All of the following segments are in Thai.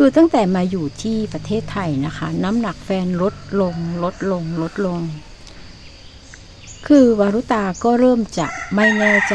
คือตั้งแต่มาอยู่ที่ประเทศไทยนะคะ น้ำหนักแฟนลดลงลดลงลดลง คือวารุตาก็เริ่มจะไม่แน่ใจ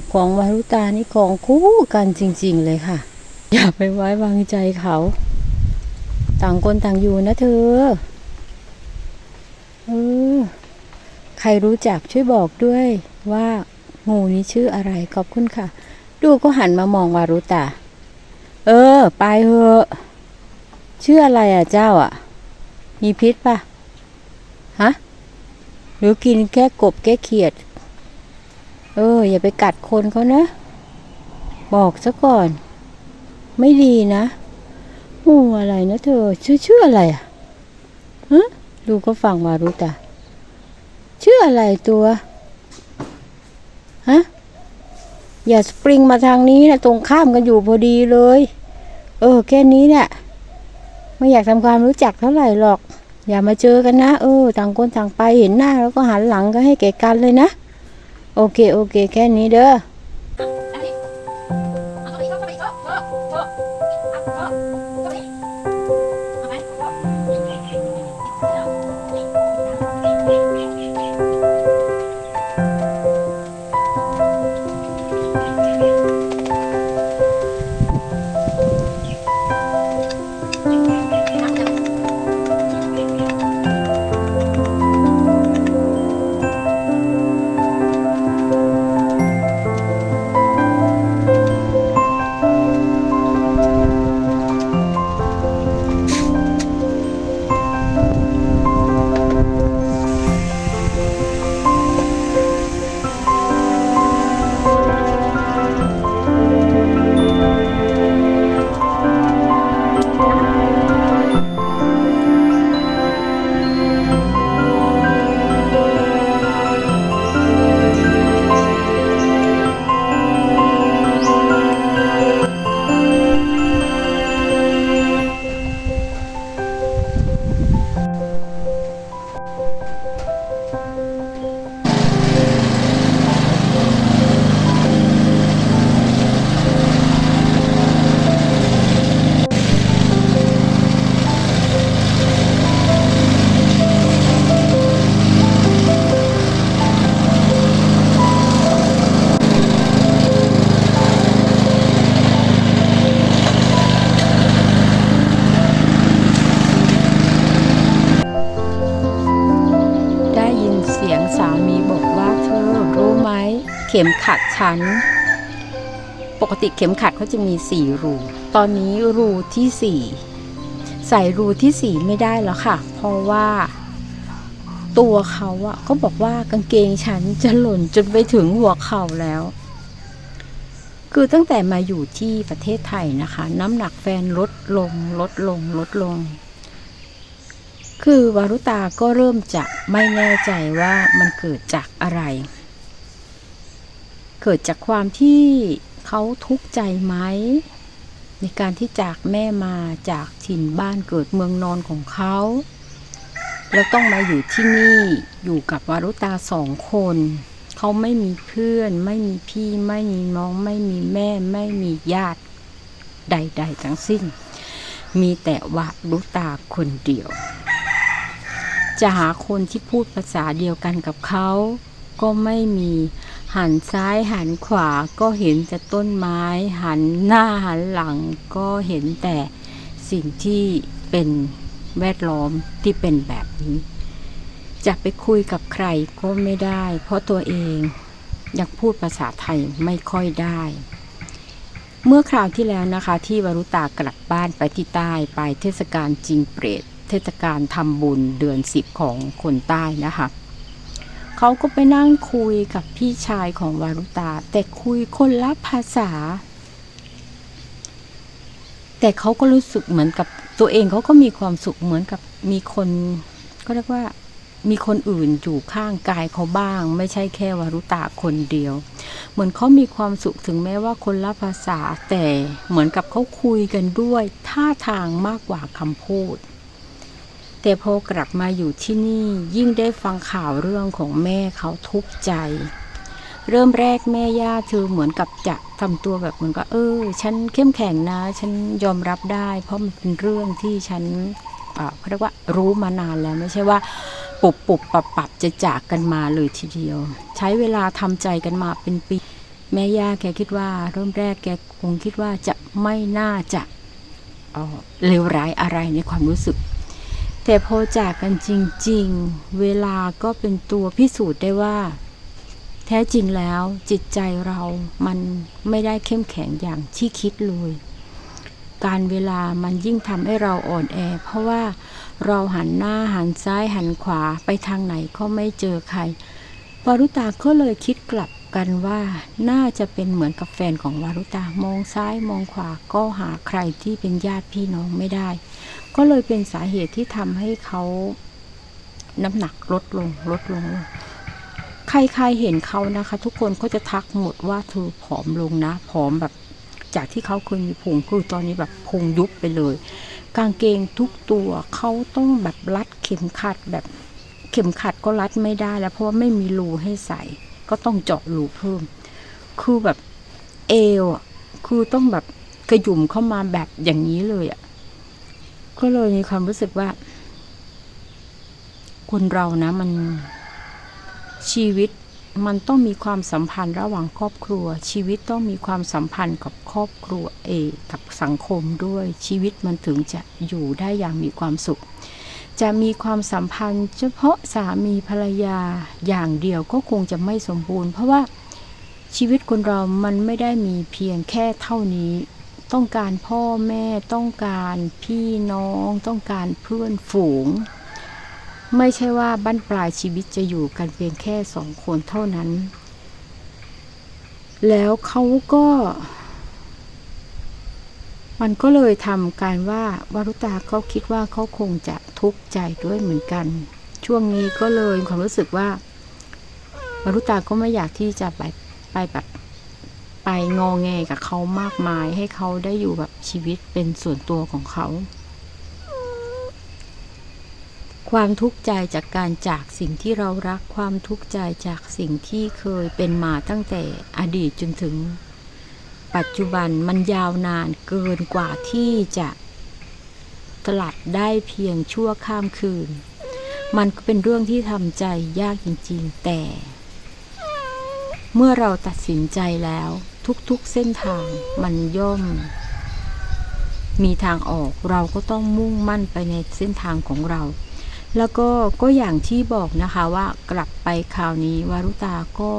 กับของวารุตานี่ของคู่กันจริง ๆ เลยค่ะ อย่าไปไว้วางใจเขา ต่างคนต่างอยู่นะเธอเออใครรู้จักช่วยบอกด้วยว่างูนี้ชื่ออะไรขอบคุณค่ะ ดูก็หันมามองวารุตา เออ ไปเถอะชื่ออะไรอะเจ้าอะ มีพิษปะฮะหรือกินแค่กบแค่เขียด เออ อย่าไปกัดคนเขานะ บอกซะก่อน ไม่ดีนะงูอะไรนะเธอ ชื่อชื่ออะไรอะฮะดูกก็ฟังวารุตาชื่ออะไรตัวฮะอย่าสปริงมาทางนี้นะตรงข้ามกันอยู่พอดีเลย เออ แค่นี้เนี่ยไม่อยากทำความรู้จักเท่าไหร่หรอก อย่ามาเจอกันนะ เออ ต่างคนต่างไปเห็นหน้า แล้วก็หันหลังก็ให้แก่กันเลยนะ โอเคโอเคแค่นี้เด้อ ข็มขัดฉันปกติเข็มขัดเขาจะมีสี่รู ตอนนี้รูที่สี่ใส่รูที่สี่ไม่ได้แล้วค่ะ เพราะว่า ตัวเขาอะเขาบอกว่ากางเกงฉันจะหล่นจนไปถึงหัวเข่าแล้ว คือตั้งแต่มาอยู่ที่ประเทศไทยนะคะ น้ำหนักแฟนลดลงลดลงลดลง คือวารุตาก็เริ่มจะไม่แน่ใจว่ามันเกิดจากอะไร เกิดจากความที่เขาทุกข์ใจไหมในการที่จากแม่มาจากถิ่นบ้านเกิดเมืองนอนของเขา แล้วต้องมาอยู่ที่นี่อยู่กับวารุตาสองคน เขาไม่มีเพื่อน ไม่มีพี่ไม่มีน้อง ไม่มีแม่ไม่มีญาติใด ๆ ทั้งสิ้น มีแต่วารุตาคนเดียว จะหาคนที่พูดภาษาเดียวกันกับเขาก็ไม่มี หันซ้ายหันขวาก็เห็นแต่ต้นไม้ หันหน้าหันหลังก็เห็นแต่สิ่งที่เป็นแวดล้อมที่เป็นแบบนี้ จะไปคุยกับใครก็ไม่ได้ เพราะตัวเองยังพูดภาษาไทยไม่ค่อยได้ เมื่อคราวที่แล้วนะคะ ที่วรุตากลับบ้านไปที่ใต้ไปเทศกาลจิงเปรตเทศกาลทำบุญเดือนสิบของคนใต้นะคะ เขาก็ไปนั่งคุยกับพี่ชายของวารุตา แต่คุยคนละภาษา แต่เขาก็รู้สึกเหมือนกับตัวเองเขาก็มีความสุขเหมือนกับมีคนก็เรียกว่ามีคนอื่นอยู่ข้างกายเขาบ้าง ไม่ใช่แค่วารุตาคนเดียว เหมือนเขามีความสุขถึงแม้ว่าคนละภาษาแต่เหมือนกับเขาคุยกันด้วยท่าทางมากกว่าคำพูด แต่พอกลับมาอยู่ที่นี่ยิ่งได้ฟังข่าวเรื่องของแม่เขาทุกข์ใจ เริ่มแรกแม่ย่าเธอเหมือนกับจะทำตัวแบบเหมือนกับเออ ฉันเข้มแข็งนะ ฉันยอมรับได้ เพราะมันเป็นเรื่องที่ฉันอ่าเขาเรียกว่ารู้มานานแล้วไม่ใช่ว่าปุบปุบปับปับจะจากกันมาเลยทีเดียว ใช้เวลาทำใจกันมาเป็นปี แม่ย่าแกคิดว่า เริ่มแรกแกคงคิดว่าจะไม่น่าจะเอ่อเลวร้ายอะไรในความรู้สึก แต่พอจากกันจริงๆ เวลาก็เป็นตัวพิสูจน์ได้ว่า แท้จริงแล้วจิตใจเรามันไม่ได้เข้มแข็งอย่างที่คิดเลย การเวลามันยิ่งทำให้เราอ่อนแอ เพราะว่าเราหันหน้าหันซ้ายหันขวาไปทางไหนก็ไม่เจอใครวารุตาก็เลยคิดกลับ กันว่าน่าจะเป็นเหมือนกับแฟนของวารุตามองซ้ายมองขวาก็หาใครที่เป็นญาติพี่น้องไม่ได้ ก็เลยเป็นสาเหตุที่ทำให้เขาน้ำหนักลดลงลดลงลงใครๆเห็นเขานะคะ ทุกคนก็จะทักหมดว่าเธอผอมลงนะผอมแบบ จากที่เขาเคยมีพุงคือตอนนี้แบบพุงยุบไปเลย กางเกงทุกตัวเขาต้องแบบรัดเข็มขัดแบบเข็มขัดก็รัดไม่ได้แล้วเพราะว่าไม่มีรูให้ใส่ ก็ต้องเจาะรูเพิ่ม คือแบบเอวอะคือต้องแบบกระยุ่มเข้ามาแบบอย่างนี้เลยอะก็เลยมีความรู้สึกว่า คนเรานะมันชีวิตมันต้องมีความสัมพันธ์ระหว่างครอบครัว ชีวิตต้องมีความสัมพันธ์กับครอบครัวเอกับสังคมด้วยชีวิตมันถึงจะอยู่ได้อย่างมีความสุข จะมีความสัมพันธ์ เฉพาะสามีภรรยาอย่างเดียวก็คงจะไม่สมบูรณ์ เพราะว่าชีวิตคนเรามันไม่ได้มีเพียงแค่เท่านี้ ต้องการพ่อแม่ต้องการพี่น้อง ต้องการเพื่อนฝูง ไม่ใช่ว่าบั้นปลายชีวิตจะอยู่กันเพียงแค่สองคนเท่านั้น แล้วเขาก็มันก็เลยทำการว่าวารุตาเขาคิดว่าเขาคงจะ ทุกข์ใจด้วยเหมือนกัน ช่วงนี้ก็เลยความรู้สึกว่าวารุตาก็ไม่อยากที่จะไปไปแบบไปงอแงกับเขามากมาย ให้เขาได้อยู่แบบชีวิตเป็นส่วนตัวของเขา ความทุกข์ใจจากการจากสิ่งที่เรารักความทุกข์ใจจากสิ่งที่เคยเป็นมาตั้งแต่อดีตจนถึง ปัจจุบันมันยาวนานเกินกว่าที่จะ สลัดได้เพียงชั่วข้ามคืน มันก็เป็นเรื่องที่ทำใจยากจริงๆ แต่ เมื่อเราตัดสินใจแล้วทุกๆเส้นทางมันย่อม มีทางออกเราก็ต้องมุ่งมั่นไปในเส้นทางของเรา แล้วก็ก็อย่างที่บอกนะคะว่ากลับไปคราวนี้วารุตาก็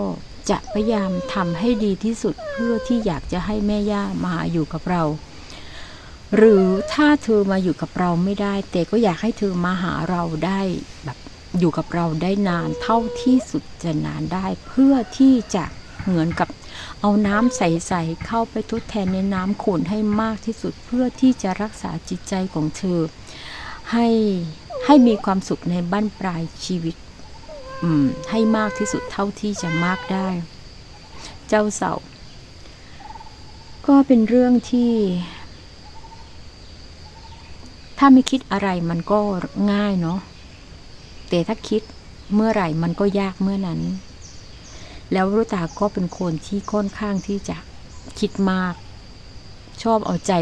จะพยายามทำให้ดีที่สุดเพื่อที่อยากจะให้แม่ย่ามาอยู่กับเรา หรือถ้าเธอมาอยู่กับเราไม่ได้ แต่ก็อยากให้เธอมาหาเราได้แบบอยู่กับเราได้นานเท่าที่สุดจะนานได้ เพื่อที่จะเหมือนกับเอาน้ำใส ๆ เข้าไปทดแทนในน้ำขุ่นให้มากที่สุดเพื่อที่จะรักษาจิตใจของเธอ ให้ให้มีความสุขในบั้นปลายชีวิตให้มากที่สุดเท่าที่จะมากได้ เจ้าเสาก็เป็นเรื่องที่ ถ้าไม่คิดอะไรมันก็ง่ายเนาะแต่ถ้าคิดเมื่อไหร่มันก็ยากเมื่อนั้น แล้วรุตาก็เป็นคนที่ค่อนข้างที่จะคิดมาก ชอบเอาใจ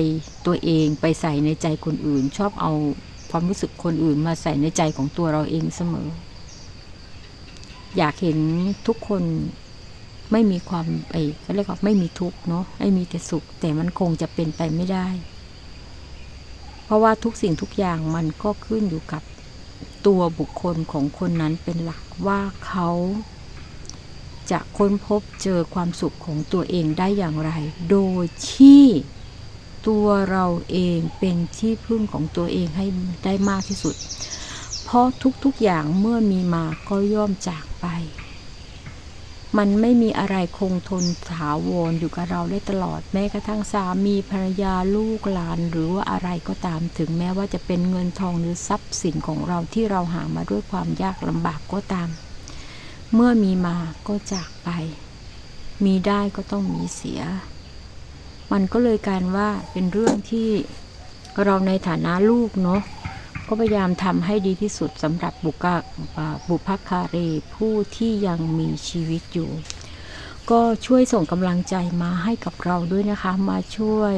ตัวเองไปใส่ในใจคนอื่น ชอบเอาความรู้สึกคนอื่นมาใส่ในใจของตัวเราเองเสมอ อยากเห็นทุกคนไม่มีความไอ้เขาเรียกว่าไม่มีทุกข์เนาะไม่มีแต่สุข แต่มันคงจะเป็นไปไม่ได้ เพราะว่าทุกสิ่งทุกอย่างมันก็ขึ้นอยู่กับตัวบุคคลของคนนั้นเป็นหลักว่าเขาจะค้นพบเจอความสุขของตัวเองได้อย่างไร โดยที่ตัวเราเองเป็นที่พึ่งของตัวเองให้ได้มากที่สุด เพราะทุกๆอย่างเมื่อมีมาก็ย่อมจากไป มันไม่มีอะไรคงทนถาวรอยู่กับเราได้ตลอดแม้กระทั่งสามีภรรยาลูกหลาน หรือว่าอะไรก็ตามถึงแม้ว่าจะเป็นเงินทองหรือทรัพย์สินของเราที่เราหามาด้วยความยากลำบากก็ตาม เมื่อมีมาก็จากไป มีได้ก็ต้องมีเสีย มันก็เลยการว่าเป็นเรื่องที่เราในฐานะลูกเนาะ ก็พยายามทำให้ดีที่สุดสำหรับบุกบุพคารีผู้ที่ยังมีชีวิตอยู่ ก็ช่วยส่งกำลังใจมาให้กับเราด้วยนะคะ มาช่วย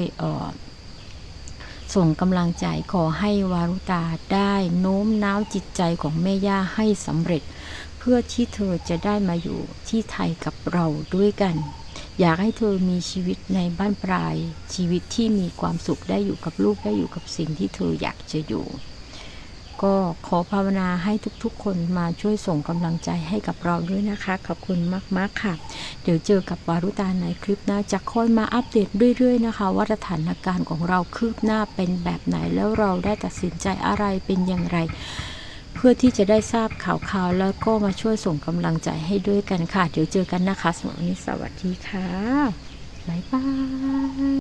ส่งกำลังใจขอให้วารุตาได้โน้มน้าวจิตใจของแม่ย่าให้สำเร็จ เพื่อที่เธอจะได้มาอยู่ที่ไทยกับเราด้วยกัน อยากให้เธอมีชีวิตในบ้านปลาย ชีวิตที่มีความสุขได้อยู่กับลูกได้อยู่กับสิ่งที่เธออยากจะอยู่ ก็ขอภาวนาให้ทุกๆ คนมาช่วยส่งกำลังใจให้กับเราด้วยนะคะ ขอบคุณมากๆค่ะ เดี๋ยวเจอกับวารุตาในคลิปหน้าจะค่อยมาอัปเดตเรื่อยๆนะคะ ว่าสถานการณ์ของเราคืบหน้าเป็นแบบไหนแล้วเราได้ตัดสินใจอะไรเป็นอย่างไร เพื่อที่จะได้ทราบข่าวๆแล้วก็มาช่วยส่งกำลังใจให้ด้วยกันค่ะ เดี๋ยวเจอกันนะคะสำหรับวันนี้สวัสดีค่ะบ๊ายบาย